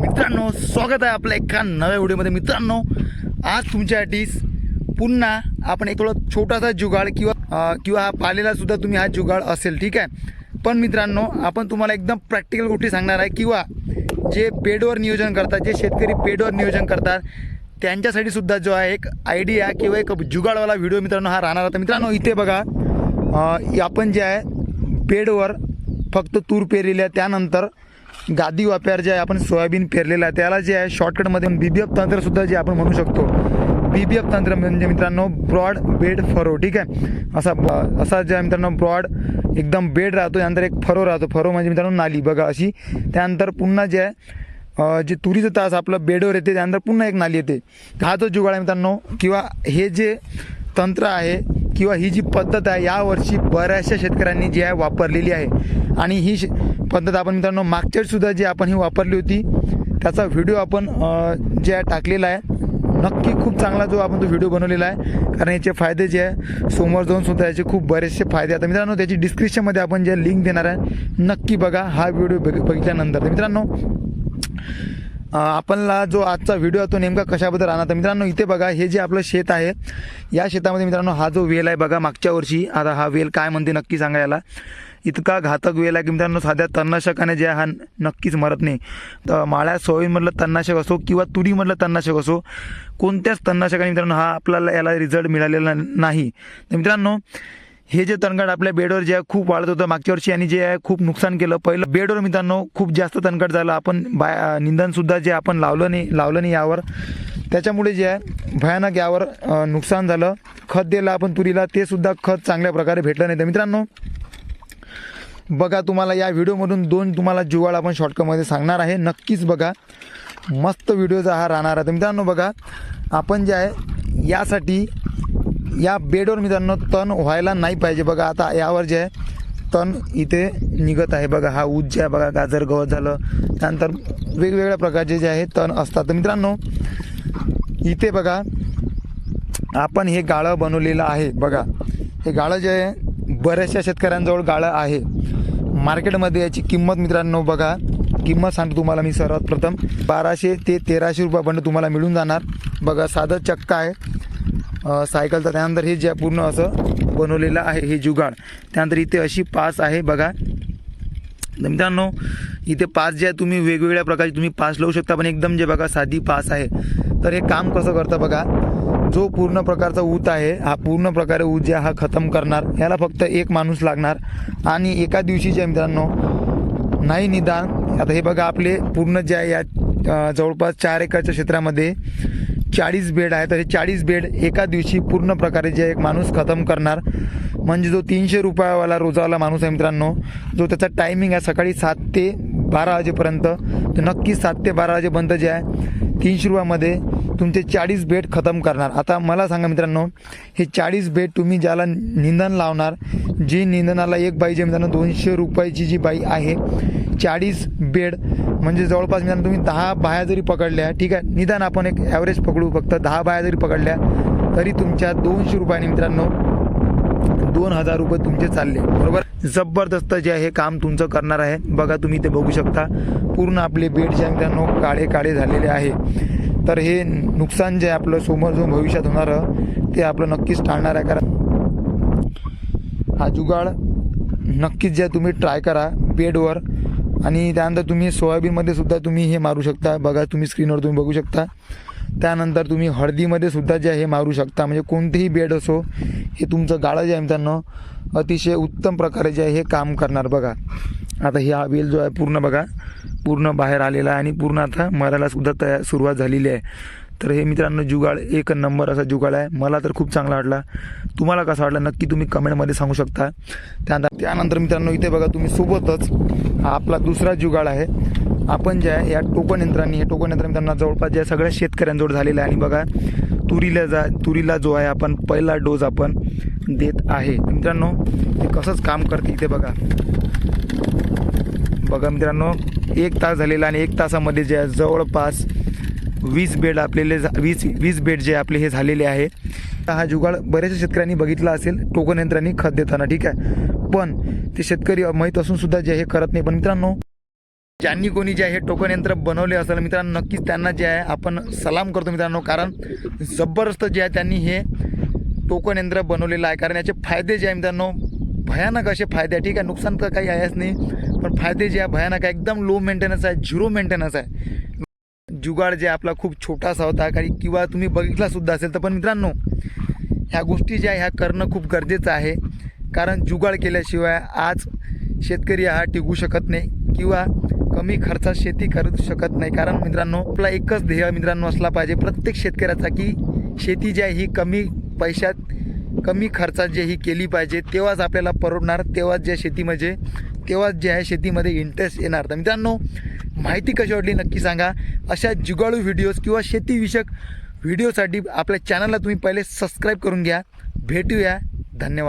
मित्रांनो स्वागत आहे आपल्या एका नव्या व्हिडिओमध्ये. मित्रांनो आज तुमच्यासाठी पुन्हा आपण एक थोडा छोटासा जुगाड किंवा किंवा हा पालेलासुद्धा तुम्ही हा जुगाड असेल ठीक आहे? पण मित्रांनो आपण तुम्हाला एकदम प्रॅक्टिकल गोष्टी सांगणार आहे किंवा जे पेडवर नियोजन करतात जे शेतकरी पेडवर नियोजन करतात त्यांच्यासाठी सुद्धा जो आहे एक आयडिया किंवा एक जुगाडवाला व्हिडिओ मित्रांनो हा राहणार होता मित्रांनो इथे बघा आपण जे आहे पेडवर फक्त तूर पेरलेली आहे. त्यानंतर गादी वाप्यार जे आहे आपण सोयाबीन पेरलेलं आहे त्याला जे आहे शॉर्टकटमध्ये बी बी एफ तंत्रसुद्धा जे आपण म्हणू शकतो. बी बी एफ तंत्र म्हणजे मित्रांनो ब्रॉड बेड फरो ठीक आहे? असा ब- असा जे मित्रांनो ब्रॉड एकदम बेड राहतो त्यानंतर एक फरो राहतो. फरो म्हणजे मित्रांनो नाली. बघा अशी. त्यानंतर पुन्हा जे आहे जे तुरीचं तास आपलं बेडवर येते त्यानंतर पुन्हा एक नाली येते. हा जो जुगाड आहे मित्रांनो किंवा हे जे तंत्र आहे किंवा ही जी पद्धत आहे यावर्षी बऱ्याचशा शेतकऱ्यांनी जी आहे वापरलेली आहे. आणि ही शे- पद्धत आपण मित्रांनो मागच्यासुद्धा जी आपण ही वापरली होती त्याचा व्हिडिओ आपण जे आहे टाकलेला आहे नक्की खूप चांगला जो आपण तो व्हिडिओ बनवलेला आहे कारण याचे फायदे जे आहे समोर जाऊन सुद्धा याचे खूप बरेचसे फायदे आता मित्रांनो त्याची डिस्क्रिप्शनमध्ये आपण जे लिंक देणार आहे नक्की बघा हा व्हिडिओ बघितल्यानंतर. मित्रांनो आपणला जो आजचा व्हिडिओ आहे तो नेमका कशाबद्दल राहणार? तर मित्रांनो इथे बघा हे जे आपलं शेत आहे या शेतामध्ये मित्रांनो हा जो वेल आहे बघा मागच्या वर्षी. आता हा वेल काय म्हणते नक्की सांगायला इतका घातक वेल आहे की मित्रांनो साध्या तणनाशकाने जे हा नक्कीच मरत नाही. तर माळ्या सोयीमधलं तणनाशक असो किंवा तुरीमधलं तणनाशक असो कोणत्याच तणनाशकाने मित्रांनो हा आपल्याला याला रिझल्ट मिळालेला नाही. तर मित्रांनो हे जे तणकट आपल्या बेडवर जे आहे खूप वाढत होतं मागच्या वर्षी आणि जे आहे खूप नुकसान केलं पहिलं बेडवर मित्रांनो खूप जास्त तणकट झालं. आपण बाय निंदनसुद्धा जे आपण लावलं नाही लावलं नाही यावर. त्याच्यामुळे जे आहे भयानक यावर नुकसान झालं. खत दिलं आपण तुरीला ते सुद्धा खत चांगल्या प्रकारे भेटलं नाही. तर मित्रांनो बघा तुम्हाला या व्हिडिओमधून दोन तुम्हाला जुवाळ आपण शॉर्टकटमध्ये सांगणार आहे. नक्कीच बघा. मस्त व्हिडिओचा हा राहणार आहे. तर मित्रांनो बघा आपण जे आहे यासाठी या बेडवर मित्रांनो तण व्हायला नाही पाहिजे. बघा आता यावर जे आहे तण इथे निघत आहे. बघा हा ऊस जे आहे बघा गाजर गवत झालं. त्यानंतर वेगवेगळ्या प्रकारचे जे आहे तण असतात. तर मित्रांनो इथे बघा आपण हे गाळं बनवलेलं आहे. बघा हे गाळं जे आहे बऱ्याचशा शेतकऱ्यांजवळ गाळं आहे. मार्केटमध्ये याची किंमत मित्रांनो बघा किंमत सांगतो तुम्हाला मी सर्वात प्रथम. बाराशे ते तेराशे रुपयापर्यंत तुम्हाला मिळून जाणार. बघा साधं चक्का आहे. सायकलचा त्यानंतर हे जे पूर्ण असं बनवलेलं आहे हे जुगाड. त्यानंतर इथे अशी पास आहे बघा. तर मित्रांनो इथे पास जे आहे तुम्ही वेगवेगळ्या प्रकारचे तुम्ही पास लावू शकता पण एकदम जे बघा साधी पास आहे. तर हे काम कसं करतं बघा? जो पूर्ण प्रकारचा ऊत आहे हा पूर्ण प्रकारे ऊत जे हा खतम करणार. याला फक्त एक माणूस लागणार. आणि एका दिवशी जे मित्रांनो नाही निदान आता हे बघा आपले पूर्ण जे आहे या जवळपास चार एकरच्या क्षेत्रामध्ये चाळीस बेड आहे. तर हे चाळीस बेड एका दिवशी पूर्ण प्रकारे जे एक माणूस खतम करणार म्हणजे जो तीनशे रुपयावाला रोजावाला माणूस आहे मित्रांनो जो त्याचा टायमिंग आहे सकाळी सात ते बारा वाजेपर्यंत तर नक्कीच सात ते बारा वाजेपर्यंत जे आहे तीनशे रुपयामध्ये तुमचे चाळीस बेड खतम करणार. आता मला सांगा मित्रांनो हे चाळीस बेड तुम्ही ज्याला निंदन लावणार जी निंदनाला एक बाई जे मित्रांनो दोनशे रुपयाची जी बाई आहे चाळीस बेड म्हणजे जवळपास मित्रांनो तुम्ही दहा बाया जरी पकडल्या ठीक आहे निदान आपण एक ॲव्हरेज पकडू फक्त दहा बाया जरी पकडल्या तरी तुमच्या दोनशे रुपयाने मित्रांनो दोन हजार रुपये तुमचे चालले. बरोबर? जबरदस्त जे आहे काम तुमचं करणार आहे. बघा तुम्ही ते बघू शकता पूर्ण आपले बेड जे आहे मित्रांनो काळे काळे झालेले आहे. तर हे नुकसान जे आपलं समोर जो भविष्यात होणारं ते आपलं नक्कीच टाळणार आहे. कारण हा जुगाड नक्कीच जे तुम्ही ट्राय करा बेडवर आणि त्यानंतर तुम्ही सोयाबीनमध्ये सुद्धा तुम्ही हे मारू शकता. बघा तुम्ही स्क्रीनवर तुम्ही बघू शकता. त्यानंतर तुम्ही हळदीमध्ये सुद्धा जे आहे हे मारू शकता. म्हणजे कोणतेही बेड असो हे तुमचं गाळं जे आहे मित्रांनो अतिशय उत्तम प्रकारे जे आहे हे काम करणार. बघा. आता ही हा वेल जो आहे पूर्ण बघा पूर्ण बाहेर आलेला आहे आणि पूर्ण आता मरायला सुद्धा तयार सुरुवात झालेली आहे. तर हे मित्रांनो जुगाड एक नंबर असा जुगाड आहे. मला तर खूप चांगला वाटला. तुम्हाला कसा वाटला? नक्की तुम्ही कमेंटमध्ये सांगू शकता. त्यानंतर त्यानंतर मित्रांनो इथे बघा तुम्ही सोबतच आपला दुसरा जुगाड आहे. आपण जे आहे या टोकन यंत्रांनी हे टोकन यंत्र मित्रांना जवळपास ज्या सगळ्या शेतकऱ्यांजवळ झालेलं आहे आणि बघा तुरीला जा तुरीला जो आहे आपण पहिला डोस आपण देत आहे. मित्रांनो हे कसंच काम करते इथे बघा. बघा मित्रांनो एक तास झालेला आणि एक तासामध्ये जे आहे जवळपास वीस बेड आपलेले वीस वीस बेड जे आपले हे झालेले आहे. हा जुगाड बऱ्याचशा शेतकऱ्यांनी बघितला असेल टोकन यंत्रांनी खत देताना ठीक आहे? पण ते शेतकरी माहीत असून सुद्धा जे हे करत नाही. पण मित्रांनो ज्यांनी कोणी जे आहे टोकन यंत्र बनवले असेल मित्रांनो नक्कीच त्यांना जे आहे आपण सलाम करतो मित्रांनो कारण जबरदस्त जे आहे त्यांनी हे टोकन यंत्र बनवलेलं आहे. कारण याचे फायदे जे आहे मित्रांनो भयानक असे फायदे आहे. ठीक आहे नुकसान तर काही आहेच नाही पण फायदे जे आहे भयानक आहे. एकदम लो मेंटेनन्स आहे झिरो मेंटेनन्स आहे. जुगाड जे आपला खूप छोटासा होता. काही किंवा तुम्ही बघितलासुद्धा असेल तर पण मित्रांनो ह्या गोष्टी ज्या ह्या करणं खूप गरजेचं आहे. कारण जुगाड केल्याशिवाय आज शेतकरी हा टिकू शकत नाही किंवा कमी खर्चात शेती करू शकत नाही. कारण मित्रांनो आपला एकच ध्येय मित्रांनो असला पाहिजे प्रत्येक शेतकऱ्याचा की शेती जी आहे ही कमी पैशात कमी खर्चात जे ही केली पाहिजे तेव्हाच आपल्याला परवडणार तेव्हाच ज्या शेतीमध्ये तेव्हाच जे आहे शेतीमध्ये इंटरेस्ट येणार. तर मित्रांनो माहिती कशी वाटली नक्की सांगा. अशा जुगाळू व्हिडिओज किंवा शेतीविषयक व्हिडिओसाठी आपल्या चॅनलला तुम्ही पहिले सबस्क्राईब करून घ्या. भेटूया. धन्यवाद.